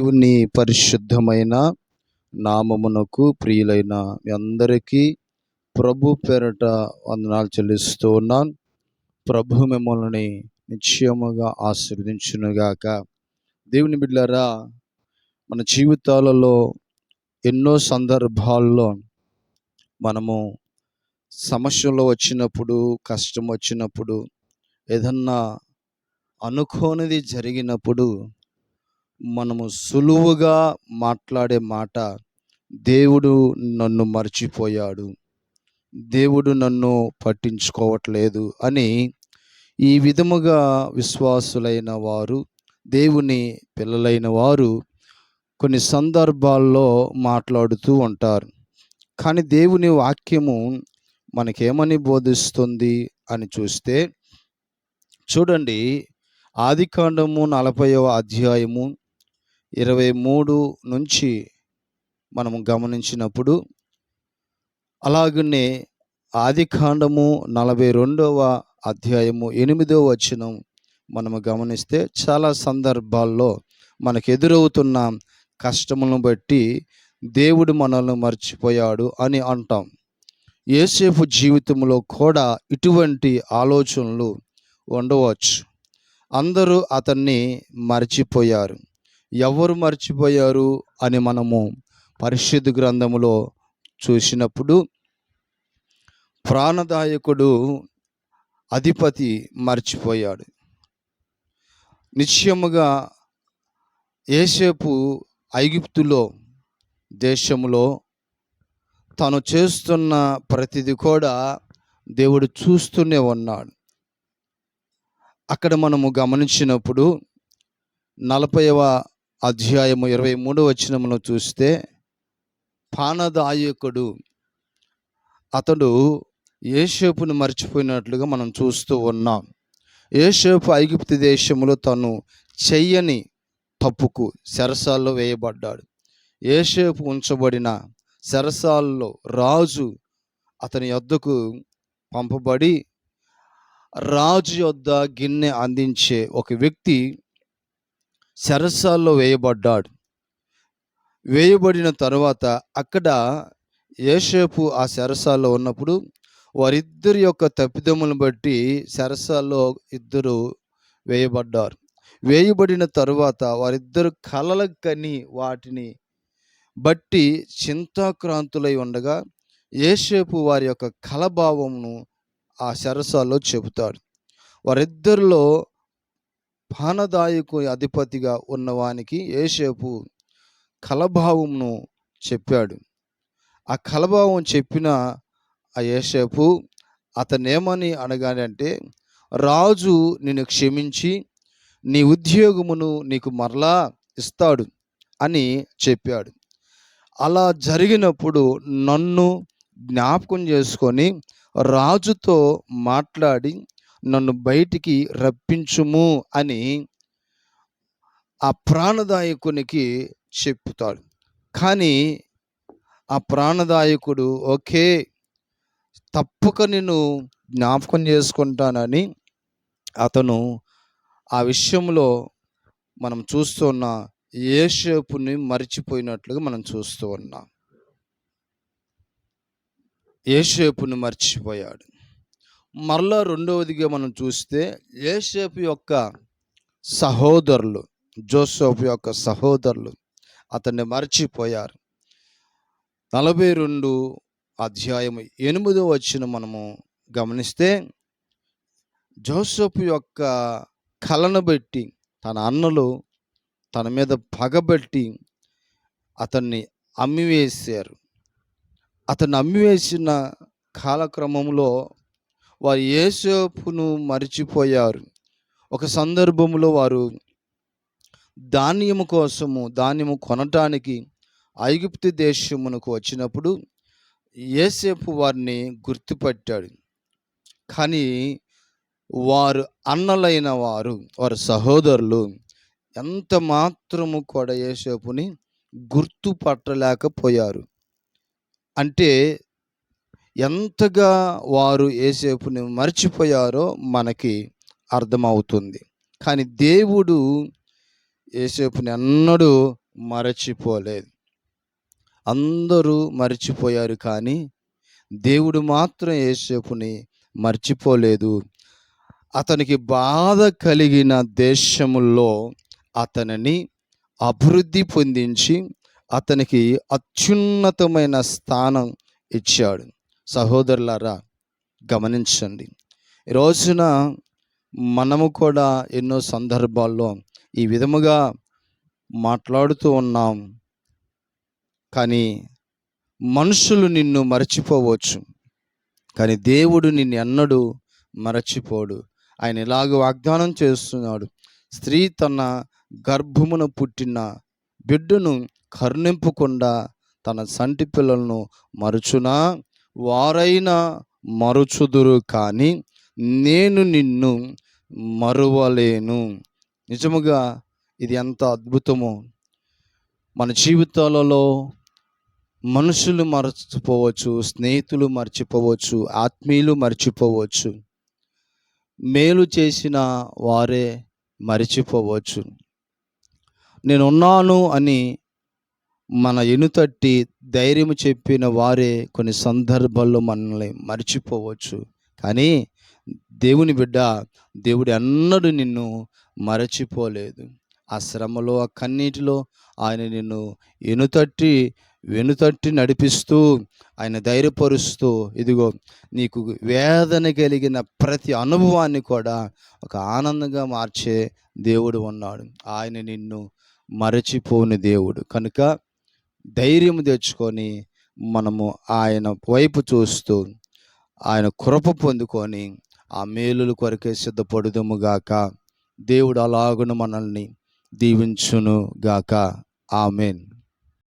దేవుని పరిశుద్ధమైన నామమునకు ప్రియులైన మీ అందరికీ ప్రభు పేరట వందనాలు చెల్లిస్తూ ఉన్నాను ప్రభు మిమ్మల్ని నిశ్చయముగా ఆశీర్వదించునుగాక. దేవుని బిడ్డారా మన జీవితాలలో ఎన్నో సందర్భాల్లో మనము సమస్యలు వచ్చినప్పుడు కష్టం వచ్చినప్పుడు ఏదన్నా అనుకోనిది జరిగినప్పుడు మనము సులువుగా మాట్లాడే మాట దేవుడు నన్ను మర్చిపోయాడు. దేవుడు నన్ను పట్టించుకోవట్లేదు అని ఈ విధముగా విశ్వాసులైన వారు దేవుని పిల్లలైన వారు కొన్ని సందర్భాల్లో మాట్లాడుతూ ఉంటారు. కానీ దేవుని వాక్యము మనకేమని బోధిస్తుంది అని చూస్తే చూడండి ఆదికాండము నలభైవ అధ్యాయము ఇరవై మూడు నుంచి మనము గమనించినప్పుడు అలాగనే ఆది కాండము నలభై రెండవ అధ్యాయము ఎనిమిదవ వచనం మనము గమనిస్తే చాలా సందర్భాల్లో మనకు ఎదురవుతున్న కష్టములను బట్టి దేవుడు మనల్ని మర్చిపోయాడు అని అంటాం. ఏసేపు జీవితంలో కూడా ఇటువంటి ఆలోచనలు ఉండవచ్చు. అందరూ అతన్ని మర్చిపోయారు. ఎవరు మర్చిపోయారు అని మనము పరిశుద్ధ గ్రంథములో చూసినప్పుడు ప్రాణదాయకుడు అధిపతి మర్చిపోయాడు. నిశ్చయముగా ఏసేపు ఐగిప్తులో దేశంలో తను చేస్తున్న ప్రతిది కూడా దేవుడు చూస్తూనే ఉన్నాడు. అక్కడ మనము గమనించినప్పుడు నలభైవ అధ్యాయము ఇరవై మూడు వచనమును చూస్తే పానదాయకుడు అతడు ఏషేపును మర్చిపోయినట్లుగా మనం చూస్తూ ఉన్నాం. ఏషేపు ఐగుప్తి దేశంలో తను చెయ్యని తప్పుకు శరసాల్లో వేయబడ్డాడు. ఏషేపు ఉంచబడిన శరసాల్లో రాజు అతని యొద్దకు పంపబడి రాజు యొద్ద గిన్నె అందించే ఒక వ్యక్తి శరసాల్లో వేయబడ్డాడు. వేయబడిన తర్వాత అక్కడ ఏషేపు ఆ శరసాల్లో ఉన్నప్పుడు వారిద్దరి యొక్క తప్పిదములను బట్టి శరసాల్లో ఇద్దరు వేయబడ్డారు. వేయబడిన తరువాత వారిద్దరు కలల కని వాటిని బట్టి చింతాక్రాంతులై ఉండగా ఏషేపు వారి యొక్క కలభావమును ఆ శరసాల్లో చెబుతాడు. వారిద్దరిలో పానదాయకు అధిపతిగా ఉన్నవానికి ఏసేపు కలభావమును చెప్పాడు. ఆ కలభావం చెప్పిన ఆ ఏసేపు అతనేమని అనగానంటే రాజు నిన్ను క్షమించి నీ ఉద్యోగమును నీకు మరలా ఇస్తాడు అని చెప్పాడు. అలా జరిగినప్పుడు నన్ను జ్ఞాపకం చేసుకొని రాజుతో మాట్లాడి నన్ను బయటికి రప్పించుము అని ఆ ప్రాణదాయకునికి చెప్పుతాడు కానీ ఆ ప్రాణదాయకుడు ఓకే తప్పక నేను జ్ఞాపకం చేసుకుంటానని అతను ఆ విషయంలో మనం చూస్తున్న ఏషేపుని మర్చిపోయినట్లుగా మనం చూస్తూ ఉన్నాం. ఏషేపుని మర్చిపోయాడు. మరలా రెండవదిగా మనం చూస్తే ఏషేపు యొక్క సహోదరులు జోసఫ్ యొక్క సహోదరులు అతన్ని మర్చిపోయారు. నలభై రెండు అధ్యాయం ఎనిమిదో వచ్చిన మనము గమనిస్తే జోసఫ్ యొక్క కలను బట్టి తన అన్నలు తన మీద పగబెట్టి అతన్ని అమ్మివేశారు. అతన్ని అమ్మివేసిన కాలక్రమంలో వారు ఏసేపును మరిచిపోయారు. ఒక సందర్భంలో వారు ధాన్యము కోసము ధాన్యము కొనటానికి ఐగుప్తు దేశమునకు వచ్చినప్పుడు ఏసేపు వారిని గుర్తుపట్టాడు. కానీ వారు అన్నలైన వారు వారి సహోదరులు ఎంత మాత్రము కూడా ఏసేపుని గుర్తుపట్టలేకపోయారు. అంటే ఎంతగా వారు ఏసేపుని మర్చిపోయారో మనకి అర్థమవుతుంది. కానీ దేవుడు ఏసేపుని ఎన్నడూ మరచిపోలేదు. అందరూ మర్చిపోయారు కానీ దేవుడు మాత్రం ఏసేపుని మర్చిపోలేదు. అతనికి బాధ కలిగిన దేశముల్లో అతనిని అభివృద్ధి పొందించి అతనికి అత్యున్నతమైన స్థానం ఇచ్చాడు. సహోదరులారా గమనించండి. ఈ రోజున మనము కూడా ఎన్నో సందర్భాల్లో ఈ విధముగా మాట్లాడుతూ ఉన్నాం. కానీ మనుషులు నిన్ను మరచిపోవచ్చు. కానీ దేవుడు నిన్ను ఎన్నడూ మరచిపోడు. ఆయన ఇలాగ వాగ్దానం చేస్తున్నాడు. స్త్రీ తన గర్భమున పుట్టిన బిడ్డను కరుణింపకుండా తన సంటి పిల్లలను మరచునా? వారైనా మరుచుదురు కానీ నేను నిన్ను మరువలేను. నిజముగా ఇది ఎంత అద్భుతమో. మన జీవితాలలో మనుషులు మర్చిపోవచ్చు స్నేహితులు మర్చిపోవచ్చు ఆత్మీయులు మర్చిపోవచ్చు మేలు చేసిన వారే మరిచిపోవచ్చు. నేనున్నాను అని మన ఎనుతట్టి ధైర్యం చెప్పిన వారే కొన్ని సందర్భాల్లో మనల్ని మర్చిపోవచ్చు. కానీ దేవుని బిడ్డ దేవుడు ఎన్నడూ నిన్ను మరచిపోలేదు. ఆ శ్రమలో ఆ కన్నీటిలో ఆయన నిన్ను ఎనుతట్టి వెనుతట్టి నడిపిస్తూ ఆయన ధైర్యపరుస్తూ ఇదిగో నీకు వేదన కలిగిన ప్రతి అనుభవాన్ని కూడా ఒక ఆనందంగా మార్చే దేవుడు ఉన్నాడు. ఆయన నిన్ను మరచిపోని దేవుడు. కనుక ధైర్యం తెచ్చుకొని మనము ఆయన వైపు చూస్తూ ఆయన కృప పొందుకొని ఆ మేలుల కొరకే సిద్ధపడుదుము గాక. దేవుడు అలాగును మనల్ని దీవించును గాక. ఆమెన్.